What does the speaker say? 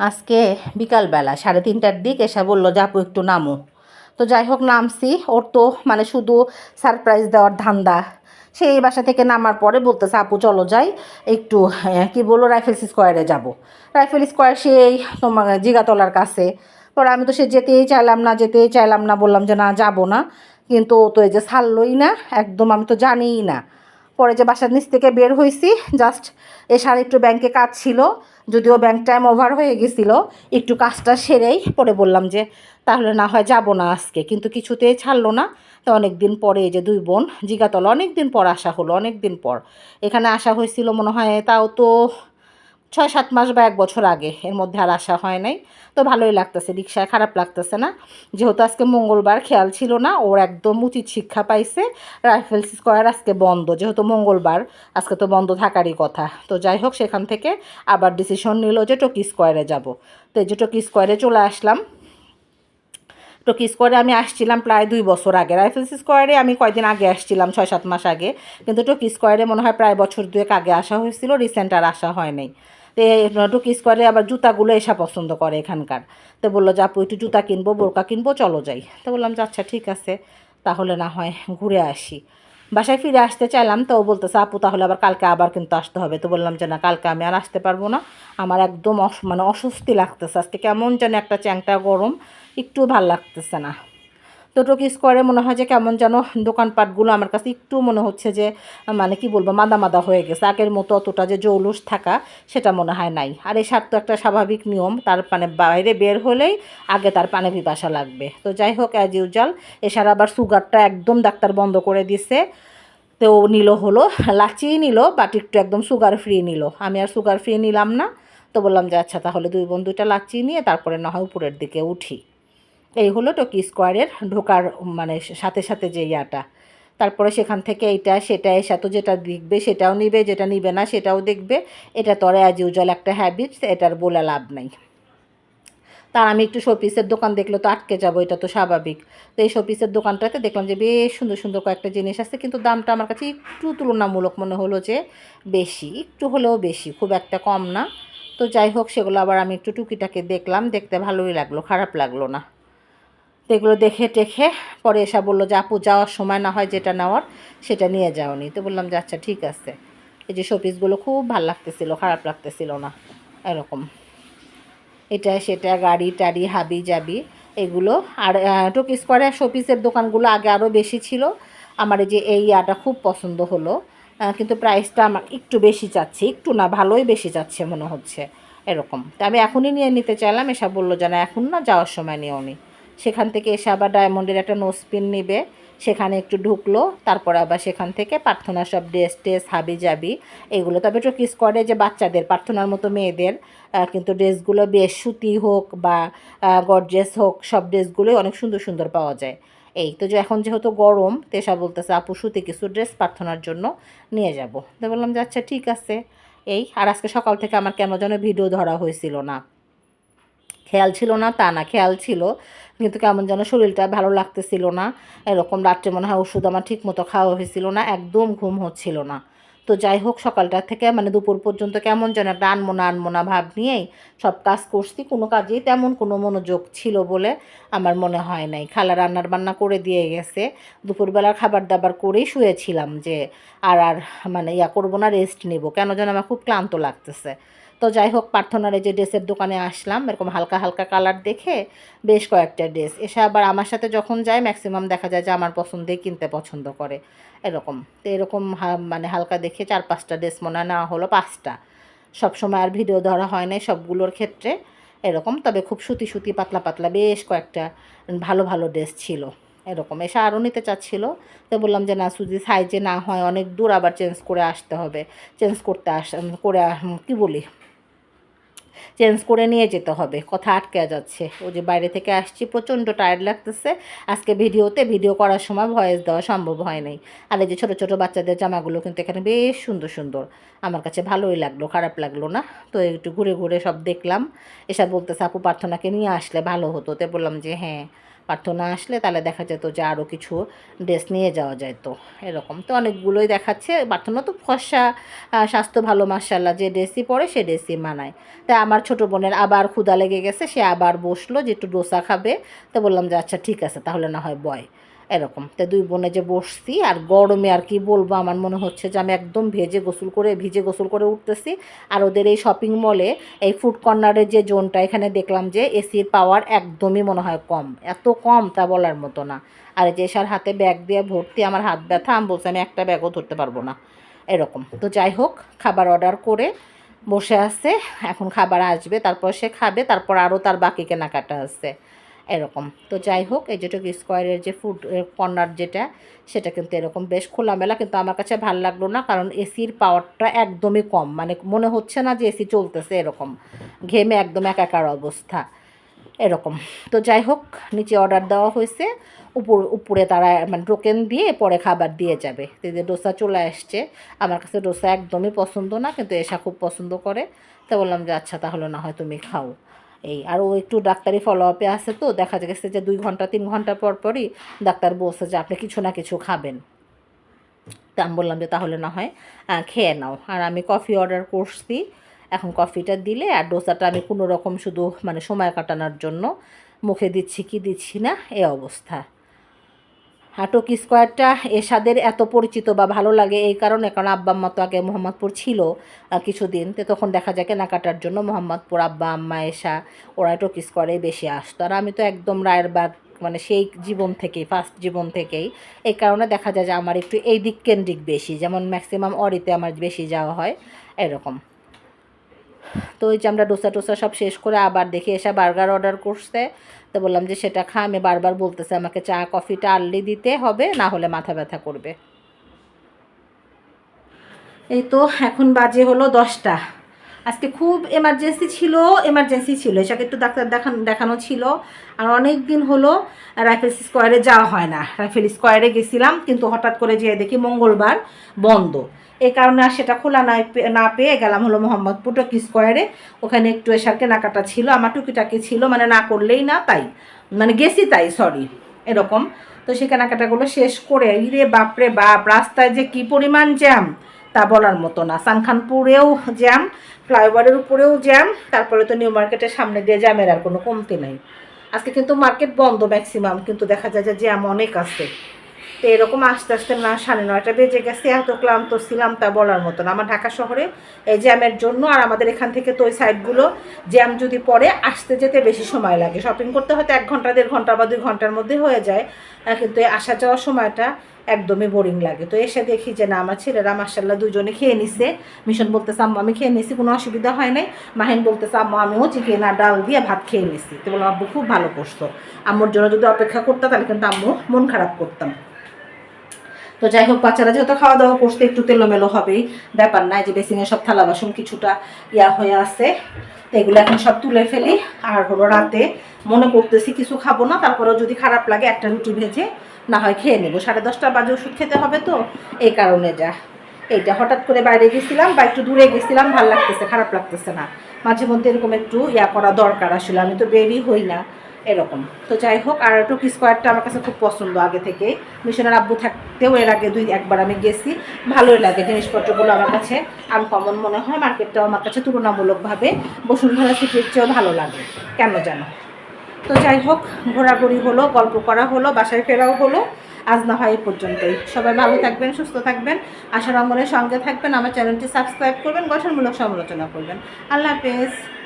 আজকে বিকালবেলা, সাড়ে তিনটার দিক এসে বলল, যে আপু একটু নামো। তো যাই হোক, নামছি। ওর তো মানে শুধু সারপ্রাইজ দেওয়ার ধান্দা। সেই বাসা থেকে নামার পরে বলতেছে, আপু, চলো যাই, একটু কি বলল রাইফেল স্কোয়ারে যাব। রাইফেল স্কোয়ার সেই তোমার জিগাতলার কাছে। পরে আমি তো সে যেতেই চাইলাম না, যেতেই চাইলাম না, বললাম যে না, যাব না। কিন্তু ও তো এই যে ছাড়লোই না, একদম আমি তো জানিই না। পরে যে বাসার নিচ থেকে বের হয়েছি জাস্ট এ সার একটু ব্যাংকে কাজ ছিল। যদিও ব্যাংক টাইম ওভার হয়ে গেছিল, একটু কাজটা সেরেই পরে বললাম যে, তাহলে না হয় যাব না আজকে। কিন্তু কিছুতেই ছাড়লো না। তো অনেক দিন পরে যে দুই বোন, জিগাতলা অনেক দিন পর আসা হলো অনেক দিন পর। এখানে আসা হয়েছিল মনে হয়, তাও তো ছয় সাত মাস বা এক বছর আগে এর মধ্যে আর আসা হয় নাই। তো ভালোই লাগতেছে রিক্সায় খারাপ লাগতেছে না। যেহেতু আজকে মঙ্গলবার, খেয়াল ছিল না, ওর একদম উচিত শিক্ষা পাইছে, রাইফেল স্কোয়ার আজকে বন্ধ। যেহেতু মঙ্গলবার, আজকে তো বন্ধ থাকারই কথা। তো যাই হোক, সেখান থেকে আবার ডিসিশন নিল যে টকি স্কোয়ারে যাব। তো এই যে টকি স্কোয়ারে চলে আসলাম। টোকি স্কোয়ারে আমি আসছিলাম প্রায় দুই বছর আগে। রাইফেলস স্কোয়ারে আমি কয়দিন আগে আসছিলাম ছয় সাত মাস আগে। কিন্তু টোকি স্কোয়ারে মনে হয় প্রায় বছর দুয়েক আগে আসা হয়েছিল রিসেন্ট আর আসা হয় নাই। তো এই টকি স্কোয়ারে আবার জুতাগুলো এসা পছন্দ করে এখানকার। তো বলল যে, আপু, একটু জুতা কিনবো, বোরকা কিনবো, চলো যাই। তো বললাম যে আচ্ছা ঠিক আছে, তাহলে না হয় ঘুরে আসি। বাসায় ফিরে আসতে চাইলাম, তো বলতেছে, আপু, তাহলে আবার কালকে আবার কিন্তু আসতে হবে। তো বললাম যে, না, কালকে আমি আর আসতে পারব না। আমার একদম মানে অস্বস্তি লাগতেছে। আজকে কেমন যেন একটা চ্যাংটা গরম, একটু ভালো লাগতেছে না। তো টোকি স্কোয়ারে মনে হয় যে কেমন যেন দোকানপাটগুলো আমার কাছে একটু মনে হচ্ছে যে মানে কি বলব, মাদা মাদা হয়ে গেছে। আগের মতো অতটা যে জৌলুস থাকা সেটা মনে হয় নাই। আর এই সার তো একটা স্বাভাবিক নিয়ম, তার মানে বাইরে বের হলেই আগে তার পানে পিপাসা লাগবে। তো যাই হোক অ্যাজ ইউজাল এছাড় আবার সুগারটা একদম ডাক্তার বন্ধ করে দিছে। তো নিল হলো, লাচিই নিল বাট একটু একদম সুগার ফ্রি নিল। আমি আর সুগার ফ্রি নিলাম না। তো বললাম যে আচ্ছা তাহলে দুই বোন দুইটা লাচি নিয়ে তারপরে না হয় উপরের দিকে উঠি। এই হলো টকি স্কোয়ারের ঢোকার মানে সাথে সাথে যে ইয়াটা। তারপরে সেখান থেকে এইটা, সেটা, এসে তো যেটা দেখবে সেটাও নিবে, যেটা নিবে না সেটাও দেখবে। এটা তো অ্যাজ ইউজুয়াল একটা হ্যাবিটস এটার বলে লাভ নাই। তার আমি একটু শোপিসের দোকান দেখলে তো আটকে যাব, এটা তো স্বাভাবিক। তো এই শোপিসের দোকানটাতে দেখলাম যে বেশ সুন্দর সুন্দর কয়েকটা জিনিস আছে, কিন্তু দামটা আমার কাছে একটু তুলনামূলক মনে হলো যে বেশি, একটু হলেও বেশি, খুব একটা কম না। তো যাই হোক, সেগুলো আবার আমি একটু টুকিটাকে দেখলাম, দেখতে ভালোই লাগল, খারাপ লাগল না। তো এগুলো দেখে টেখে পরে এসে বলল যে, আপু, যাওয়ার সময় না হয় যেটা নেওয়ার সেটা নিয়ে যাওনি। তো বললাম যে আচ্ছা ঠিক আছে। এই যে শোপিসগুলো খুব ভালো লাগতেছিল, খারাপ লাগতেছিল না, এরকম। এটা সেটা, গাড়ি টাড়ি, হাবি জাবি, এগুলো। আর টোকি স্কোয়ারে শোপিসের দোকানগুলো আগে আরও বেশি ছিল। আমার এই যে এই ইয়াটা খুব পছন্দ হলো কিন্তু প্রাইসটা আমার একটু বেশি চাচ্ছে, একটু না, ভালোই বেশি চাচ্ছে মনে হচ্ছে, এরকম। তা আমি এখনই নিয়ে নিতে চাইলাম এসব বলল যে, না, এখন না, যাওয়ার সময় নিয়েও নি সেখান থেকে এসে আবার ডায়মন্ডের একটা নোসপিন নিবে। সেখানে একটু ঢুকলো, তারপর আবার সেখান থেকে প্রার্থনা সব ড্রেস টেস হাবি জাবি এগুলো। তবে তো কিস করে যে বাচ্চাদের, প্রার্থনার মতো মেয়েদের কিন্তু ড্রেসগুলো বেশ সুতি হোক বা গর্জেস হোক, সব ড্রেসগুলোই অনেক সুন্দর সুন্দর পাওয়া যায়। এই তো যে এখন যেহেতু গরম তেসা বলতেছে, আপু, সুতি কিছু ড্রেস প্রার্থনার জন্য নিয়ে যাব। তো বললাম যে আচ্ছা ঠিক আছে। এই, আর আজকে সকাল থেকে আমার কেন যেন ভিডিও ধরা হয়েছিল না। খেয়াল ছিল না, তা না, খেয়াল ছিল। কিন্তু কেমন যেন শরীরটা ভালো লাগতেছিল না। এরকম রাত্রে মনে হয় ওষুধ আমার ঠিক মতো খাওয়া হয়েছিল না, একদম ঘুম হচ্ছিল না। তো যাই হোক, সকালটা থেকে মানে দুপুর পর্যন্ত কেমন যেন একটা আনমোনা আনমোনা ভাব নিয়েই সব কাজ করছি। কোনো কাজেই তেমন কোনো মনোযোগ ছিল বলে আমার মনে হয় নাই। খালা রান্নার বান্না করে দিয়ে গেছে। দুপুরবেলার খাবার দাবার করেই শুয়েছিলাম যে, আর আর মানে ইয়া করব না রেস্ট নেব। কেন যেন আমার খুব ক্লান্ত লাগতেছে। তো যাই হোক প্রার্থনার এই যে ড্রেসের দোকানে আসলাম, এরকম হালকা হালকা কালার দেখে বেশ কয়েকটা ড্রেস। এসে আবার আমার সাথে যখন যায় ম্যাক্সিমাম দেখা যায় যে আমার পছন্দেই কিনতে পছন্দ করে। এরকম। তো এরকম মানে হালকা দেখে চার পাঁচটা ড্রেস মনে নেওয়া হলো, পাঁচটা। সবসময় আর ভিডিও ধরা হয় নাই সবগুলোর ক্ষেত্রে। এরকম। তবে খুব সুতি সুতি, পাতলা পাতলা বেশ কয়েকটা ভালো ভালো ড্রেস ছিল। এরকম। এসে আরও নিতে চাচ্ছিল। তো বললাম যে, না সুজি সাইজে না হয়, অনেক দূর আবার চেঞ্জ করে আসতে হবে। চেঞ্জ করতে আস, করে কী বলি? চেঞ্জ করে নিয়ে যেতে হবে। কথা আটকে যাচ্ছে। ও যে বাইরে থেকে আসছি, প্রচণ্ড টায়ার্ড লাগতেছে। আজকে ভিডিওতে ভিডিও করার সময় ভয়েস দেওয়া সম্ভব হয় নাই। আর এই যে ছোটো ছোটো বাচ্চাদের জামাগুলো কিন্তু এখানে বেশ সুন্দর সুন্দর। আমার কাছে ভালোই লাগল, খারাপ লাগল না? তো একটু ঘুরে ঘুরে সব দেখলাম। এসব বলতেছে, আপু, প্রার্থনাকে নিয়ে আসলে ভালো হতো। তো বললাম যে হ্যাঁ। প্রার্থনা আসলে তাহলে দেখা যেত যে আরও কিছু ড্রেস নিয়ে যাওয়া যায় তো এরকম। তো অনেকগুলোই দেখাচ্ছে, প্রার্থনা তো ফসা স্বাস্থ্য ভালো মার্শাল্লাহ যে ড্রেসই পরে সে ড্রেসই মানায়। তাই আমার ছোট বোনের আবার ক্ষুদা লেগে গেছে, সে আবার বসল যে একটু ডোসা খাবে। তো বললাম যে আচ্ছা ঠিক আছে, তাহলে না হয় বয়। এরকম। তো দুই বোনে যে বসছি, আর গরমে আর কি বলব, আমার মনে হচ্ছে যে আমি একদম ভেজে গোসল করে, ভিজে গোসল করে উঠতেছি। আর ওদের এই শপিং মলে এই ফুড কর্নারের যে জোনটা এখানে দেখলাম যে এসির পাওয়ার একদমই মনে হয় কম। এত কম তা বলার মতো না। আর যে এসার হাতে ব্যাগ দিয়ে ভর্তি, আমার হাত ব্যথা, আমি বলছি, আমি একটা ব্যাগও ধরতে পারব না। এরকম। তো যাই হোক, খাবার অর্ডার করে বসে আছে। এখন খাবার আসবে, তারপর সে খাবে, তারপর আরও তার বাকি কেনাকাটা আছে। এরকম। তো যাই হোক, এই যেটা স্কোয়ারের যে ফুড কর্নার যেটা, সেটা কিন্তু এরকম বেশ খোলামেলা, কিন্তু আমার কাছে ভালো লাগল না, কারণ এসির পাওয়ারটা একদমই কম। মানে মনে হচ্ছে না যে এসি চলতেছে এরকম। ঘেমে একদম একাকার অবস্থা। এরকম। তো যাই হোক, নিচে অর্ডার দেওয়া হয়েছে। উপর, উপরে তারা মানে টোকেন দিয়ে পরে খাবার দিয়ে যাবে। যে ডোসা চলে আসছে। আমার কাছে ডোসা একদমই পছন্দ না, কিন্তু এসা খুব পছন্দ করে। তো বললাম যে আচ্ছা তাহলে না হয় তুমি খাও। এই আর ও একটু ডাক্তারি ফলো আপে আছে তো, দেখা গেছে যে দুই ঘণ্টা, তিন ঘণ্টা পর পরই ডাক্তার বলছে যে আপনি কিছু না কিছু খাবেন। তা আমি বললাম যে তাহলে না হয় খেয়ে নাও। আর আমি কফি অর্ডার করছি, এখন কফিটা দিলে আর ডোসাটা আমি কোনো রকম শুধু মানে সময় কাটানোর জন্য মুখে দিচ্ছি কি দিচ্ছি না, এ অবস্থা। হাটক স্কোয়ারটা এরশাদের এত পরিচিত বা ভালো লাগে এই কারণে, কারণ আব্বা আম্মা তো আগে মোহাম্মদপুর ছিল কিছুদিন। তো তখন দেখা যায় কেনাকাটার জন্য মোহাম্মদপুর আব্বা, আম্মা এসা ওরা টক স্কোয়ারে বেশি আসতো। আর আমি তো একদম রায়েরবাগ মানে সেই জীবন থেকেই ফার্স্ট জীবন থেকেই এই কারণে দেখা যায় যে আমার একটু এই দিক কেন্দ্রিক বেশি, যেমন ম্যাক্সিমাম অরিতে আমার বেশি যাওয়া হয়, এরকম। তো ওই যে আমরা ডোসা টোসা সব শেষ করে আবার দেখে এসে বার্গার অর্ডার করছে। তো বললাম যে সেটা খা, আমি বারবার বলতেছে আমাকে চা, কফিটা আর্লি দিতে হবে, না হলে মাথা ব্যথা করবে। এই তো, এখন বাজে হলো দশটা। আজকে খুব এমার্জেন্সি ছিল এমার্জেন্সি ছিল। এটাকে একটু ডাক্তার দেখান, দেখানো ছিল। আর অনেক দিন হলো রাইফেল স্কোয়ারে যাওয়া হয় না। রাইফেল স্কোয়ারে গেছিলাম, কিন্তু হঠাৎ করে যেয়ে দেখি মঙ্গলবার বন্ধ। এই কারণে আর সেটা খোলা না না পেয়ে গেলাম হলো মোহাম্মদপুর টক স্কোয়ারে। ওখানে একটু এসার কেনাকাটা ছিল, আমার টুকিটাকি ছিল মানে না করলেই না তাই। মানে গেছি তাই সরি এরকম। তো সেই কেনাকাটাগুলো শেষ করে, ইরে বাপরে বাপ, রাস্তায় যে কি পরিমাণ জ্যাম। তা বলার মতো না। সানখানপুরেও জ্যাম, ফ্লাইওভারের উপরেও জ্যাম, তারপরে তো নিউ মার্কেটের সামনে দিয়ে জ্যামের আর কোনো কমতি নাই। আজকে কিন্তু মার্কেট বন্ধ ম্যাক্সিমাম, কিন্তু দেখা যায় যে জ্যাম অনেক আছে। তো এরকম আস্তে আস্তে না সাড়ে নয়টা বেজে গেছে, এত ক্লান্ত ছিলাম তা বলার মতো না। আমার ঢাকা শহরে এই জ্যামের জন্য আর আমাদের এখান থেকে তো ওই সাইডগুলো জ্যাম যদি পড়ে, আসতে যেতে বেশি সময় লাগে। শপিং করতে হয়তো এক ঘণ্টা, দেড় ঘণ্টা বা দুই ঘণ্টার মধ্যে হয়ে যায় কিন্তু এই আসা যাওয়ার সময়টা একদমই বোরিং লাগে। তো এসে দেখি যে না, আমার ছেলেরা মার্শাল্লাহ দুজনে খেয়ে নিছে। মিশন বলতেছে, আম্মু, আমি খেয়ে নিছি, কোনো অসুবিধা হয় নাই? মাহিন বলতেছে, আম্মু, আমিও চিকেন আর ডাল দিয়ে ভাত খেয়ে নিছি। তো বললাম, আব্বু, খুব ভালো করছ। আম্মুর জন্য যদি অপেক্ষা করতাম তাহলে কিন্তু আম্মু মন খারাপ করতাম। তো যাই হোক, বাচ্চারা যেহেতু খাওয়া দাওয়া করতে একটু তেলোমেলো হবেই। ব্যাপার নাই যে বেসিনে সব থালা বাসন কিছুটা ইয়া হয়ে আছে। এগুলো এখন সব তুলে ফেলি। আর হলো রাতে মনে করতেছি কিছু খাব না, তারপরেও যদি খারাপ লাগে একটা রুটি ভেজে না হয় খেয়ে নেব। সাড়ে দশটা বাজে ওষুধ খেতে হবে তো, এই কারণে যা। এইটা হঠাৎ করে বাইরে গেছিলাম, বা একটু দূরে গেছিলাম, ভালো লাগতেছে, খারাপ লাগতেছে না। মাঝে মধ্যে এরকম একটু ইয়া করা দরকার আসলে, আমি তো বেরই হই না। এরকম। তো যাই হোক, আর টুকি স্কোয়ারটা আমার কাছে খুব পছন্দ আগে থেকে মিশনের আব্বু থাকতেও এর আগে দুই, একবার আমি গেছি। ভালোই লাগে জিনিসপত্রগুলো আমার কাছে। আনকমন মনে হয় মার্কেটটাও আমার কাছে তুলনামূলকভাবে বসুন্ধরা সিটির চেয়েও ভালো লাগে। কেন জানো? তো যাই হোক, ঘোরাঘুরি হলো, গল্প করা হলো, বাসায় ফেরাও হলো। আজ না হয় এই পর্যন্তই। সবাই ভালো থাকবেন, সুস্থ থাকবেন। আশা রঙ্গনের সঙ্গে থাকবেন। আমার চ্যানেলটি সাবস্ক্রাইব করবেন, গঠনমূলক সমালোচনা করবেন। আল্লাহ হাফেজ।